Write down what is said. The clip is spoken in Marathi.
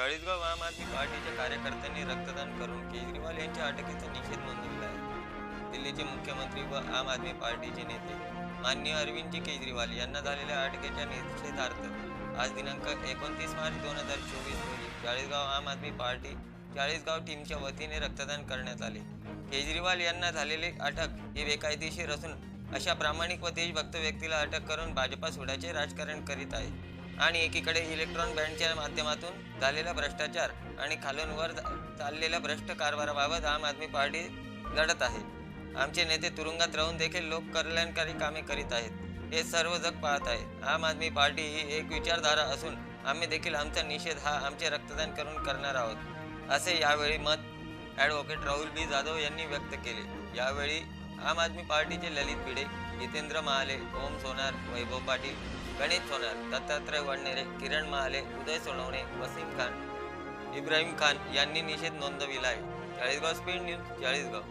चाळीसगाव आम आदमी पार्टीच्या कार्यकर्त्यांनी रक्तदान करून केजरीवाल यांच्या अटकेचा निषेध नोंदवला आहे. दिल्लीचे मुख्यमंत्री व आम आदमी पार्टीचे नेते मान्य अरविंदजी केजरीवाल यांना झालेल्या अटकेच्या निषेधार्थ आज दिनांक एकोणतीस मार्च दोन हजार चोवीस रोजी चाळीसगाव आम आदमी पार्टी चाळीसगाव टीमच्या वतीने रक्तदान करण्यात आले. केजरीवाल यांना झालेले अटक हे बेकायदेशीर असून अशा प्रामाणिक व देशभक्त व्यक्तीला अटक करून भाजपा सोडायचे राजकारण करीत आहे. आणि एकीकडे इलेक्ट्रॉन बँडच्या माध्यमातून झालेला भ्रष्टाचार आणि खालून वर चाललेल्या भ्रष्ट कारभाराबाबत आम आदमी पार्टी लढत आहे. आमचे नेते तुरुंगात राहून देखील लोक कल्याणकारी कामे करीत आहेत. हे सर्व जग पाहत आहे. आम आदमी पार्टी ही एक विचारधारा असून आम्ही देखील आमचा निषेध हा आमचे रक्तदान करून करणार आहोत. असे यावेळी मत ॲडव्होकेट राहुल बी जाधव यांनी व्यक्त केले. यावेळी आम आदमी पार्टीचे ललित भिडे जितेंद्र महाले ओम सोनार वैभव पाटील गणेश सोनार दत्तात्रय वडनेरे किरण महाले उदय सोनवणे वसीम खान इब्राहिम खान यांनी निषेध नोंदविला आहे. Chalisgaon speed news Chalisgaon.